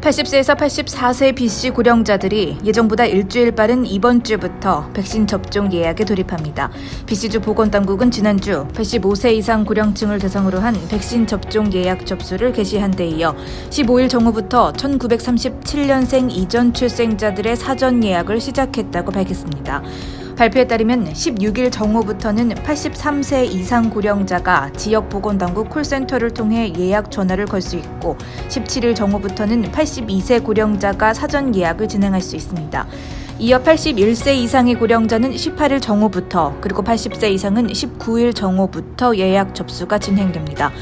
80세에서 84세 BC 고령자들이 예정보다 일주일 빠른 이번 주부터 백신 접종 예약에 돌입합니다. BC주 보건당국은 지난주 85세 이상 고령층을 대상으로 한 백신 접종 예약 접수를 개시한 데 이어 15일 정오부터 1937년생 이전 출생자들의 사전 예약을 시작했다고 밝혔습니다. 발표에 따르면 16일 정오부터는 83세 이상 고령자가 지역 보건당국 콜센터를 통해 예약 전화를 걸 수 있고 17일 정오부터는 82세 고령자가 사전 예약을 진행할 수 있습니다. 이어 81세 이상의 고령자는 18일 정오부터 그리고 80세 이상은 19일 정오부터 예약 접수가 진행됩니다.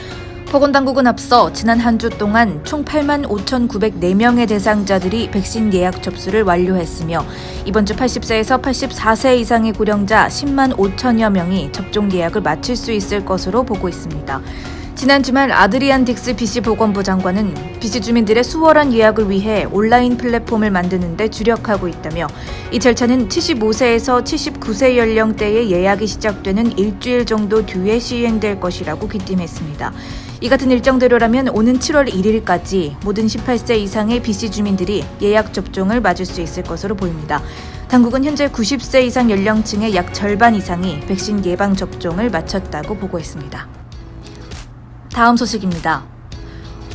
보건당국은 앞서 지난 한 주 동안 총 8만 5,904명의 대상자들이 백신 예약 접수를 완료했으며 이번 주 80세에서 84세 이상의 고령자 10만 5천여 명이 접종 예약을 마칠 수 있을 것으로 보고 있습니다. 지난 주말 아드리안 딕스 BC 보건부 장관은 BC 주민들의 수월한 예약을 위해 온라인 플랫폼을 만드는 데 주력하고 있다며 이 절차는 75세에서 79세 연령대의 예약이 시작되는 일주일 정도 뒤에 시행될 것이라고 귀띔했습니다. 이 같은 일정대로라면 오는 7월 1일까지 모든 18세 이상의 BC 주민들이 예약 접종을 맞을 수 있을 것으로 보입니다. 당국은 현재 90세 이상 연령층의 약 절반 이상이 백신 예방 접종을 마쳤다고 보고했습니다. 다음 소식입니다.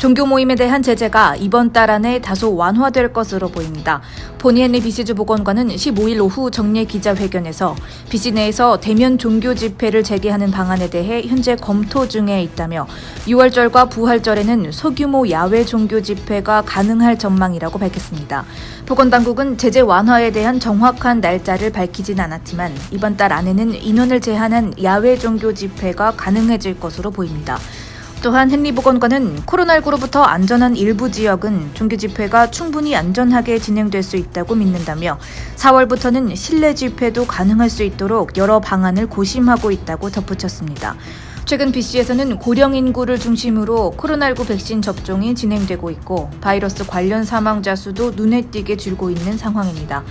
종교 모임에 대한 제재가 이번 달 안에 다소 완화될 것으로 보입니다. 보니앤리 비시주 보건관은 15일 오후 정례 기자회견에서 비시 내에서 대면 종교 집회를 재개하는 방안에 대해 현재 검토 중에 있다며 6월절과 부활절에는 소규모 야외 종교 집회가 가능할 전망이라고 밝혔습니다. 보건당국은 제재 완화에 대한 정확한 날짜를 밝히진 않았지만 이번 달 안에는 인원을 제한한 야외 종교 집회가 가능해질 것으로 보입니다. 또한 헨리 보건관은 코로나19로부터 안전한 일부 지역은 종교 집회가 충분히 안전하게 진행될 수 있다고 믿는다며 4월부터는 실내 집회도 가능할 수 있도록 여러 방안을 고심하고 있다고 덧붙였습니다. 최근 BC에서는 고령 인구를 중심으로 코로나19 백신 접종이 진행되고 있고 바이러스 관련 사망자 수도 눈에 띄게 줄고 있는 상황입니다.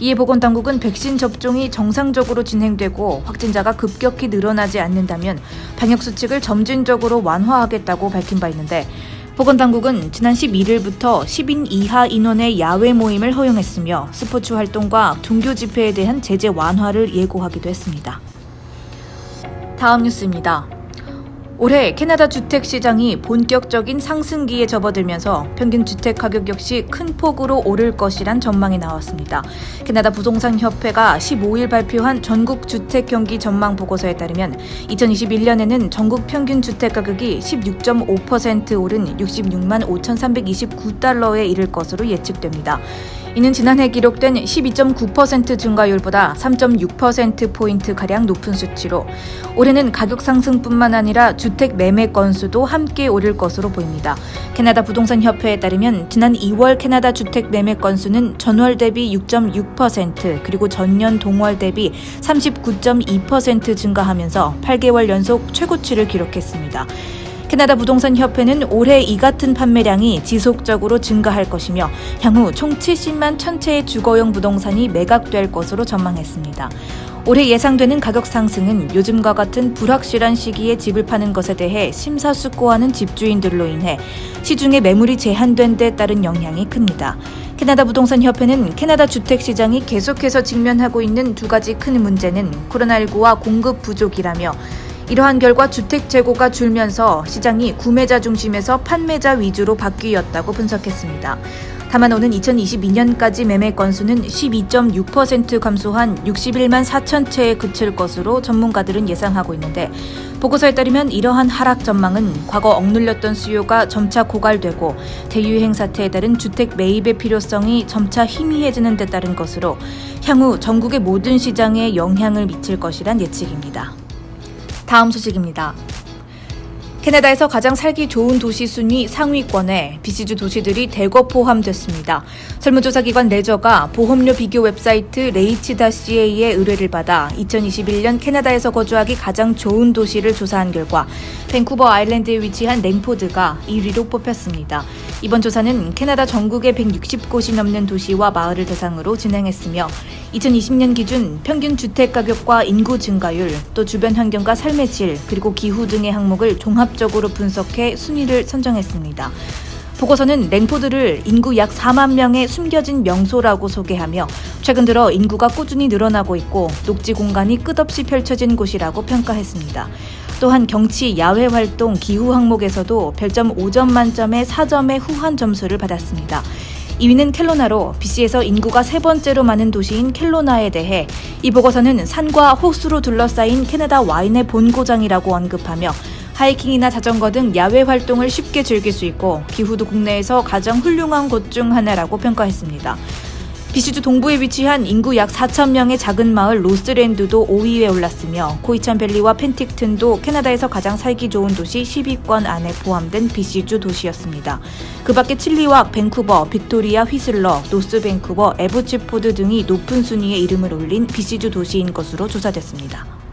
이에 보건당국은 백신 접종이 정상적으로 진행되고 확진자가 급격히 늘어나지 않는다면 방역 수칙을 점진적으로 완화하겠다고 밝힌 바 있는데 보건당국은 지난 11일부터 10인 이하 인원의 야외 모임을 허용했으며 스포츠 활동과 종교 집회에 대한 제재 완화를 예고하기도 했습니다. 다음 뉴스입니다. 올해 캐나다 주택 시장이 본격적인 상승기에 접어들면서 평균 주택 가격 역시 큰 폭으로 오를 것이란 전망이 나왔습니다. 캐나다 부동산 협회가 15일 발표한 전국 주택 경기 전망 보고서에 따르면 2021년에는 전국 평균 주택 가격이 16.5% 오른 66만 5,329달러에 이를 것으로 예측됩니다. 이는 지난해 기록된 12.9% 증가율보다 3.6%포인트 가량 높은 수치로 올해는 가격 상승뿐만 아니라 주택 매매 건수도 함께 오를 것으로 보입니다. 캐나다 부동산 협회에 따르면 지난 2월 캐나다 주택 매매 건수는 전월 대비 6.6% 그리고 전년 동월 대비 39.2% 증가하면서 8개월 연속 최고치를 기록했습니다. 캐나다 부동산 협회는 올해 이 같은 판매량이 지속적으로 증가할 것이며 향후 총 70만 천채의 주거용 부동산이 매각될 것으로 전망했습니다. 올해 예상되는 가격 상승은 요즘과 같은 불확실한 시기에 집을 파는 것에 대해 심사숙고하는 집주인들로 인해 시중에 매물이 제한된 데 따른 영향이 큽니다. 캐나다 부동산 협회는 캐나다 주택 시장이 계속해서 직면하고 있는 두 가지 큰 문제는 코로나19와 공급 부족이라며 이러한 결과 주택 재고가 줄면서 시장이 구매자 중심에서 판매자 위주로 바뀌었다고 분석했습니다. 다만 오는 2022년까지 매매 건수는 12.6% 감소한 61만 4천 채에 그칠 것으로 전문가들은 예상하고 있는데 보고서에 따르면 이러한 하락 전망은 과거 억눌렸던 수요가 점차 고갈되고 대유행 사태에 따른 주택 매입의 필요성이 점차 희미해지는 데 따른 것으로 향후 전국의 모든 시장에 영향을 미칠 것이란 예측입니다. 다음 소식입니다. 캐나다에서 가장 살기 좋은 도시 순위 상위권에 BC주 도시들이 대거 포함됐습니다. 설문조사 기관 레저가 보험료 비교 웹사이트 레이치.ca의 의뢰를 받아 2021년 캐나다에서 거주하기 가장 좋은 도시를 조사한 결과 밴쿠버 아일랜드에 위치한 랭포드가 1위로 뽑혔습니다. 이번 조사는 캐나다 전국의 160곳이 넘는 도시와 마을을 대상으로 진행했으며 2020년 기준 평균 주택 가격과 인구 증가율, 또 주변 환경과 삶의 질, 그리고 기후 등의 항목을 종합 적으로 분석해 순위를 선정했습니다. 보고서는 랭포드를 인구 약 4만 명의 숨겨진 명소라고 소개하며 최근 들어 인구가 꾸준히 늘어나고 있고 녹지 공간이 끝없이 펼쳐진 곳이라고 평가했습니다. 또한 경치, 야외 활동, 기후 항목에서도 별점 5점 만점에 4점의 후한 점수를 받았습니다. 2위는 켈로나로 BC에서 인구가 세 번째로 많은 도시인 켈로나에 대해 이 보고서는 산과 호수로 둘러싸인 캐나다 와인의 본고장이라고 언급하며 하이킹이나 자전거 등 야외 활동을 쉽게 즐길 수 있고 기후도 국내에서 가장 훌륭한 곳 중 하나라고 평가했습니다. BC주 동부에 위치한 인구 약 4천 명의 작은 마을 로스랜드도 5위에 올랐으며 코이찬밸리와 펜틱튼도 캐나다에서 가장 살기 좋은 도시 10위권 안에 포함된 BC주 도시였습니다. 그 밖에 칠리왁, 밴쿠버, 빅토리아, 휘슬러, 노스 밴쿠버, 에브치포드 등이 높은 순위에 이름을 올린 BC주 도시인 것으로 조사됐습니다.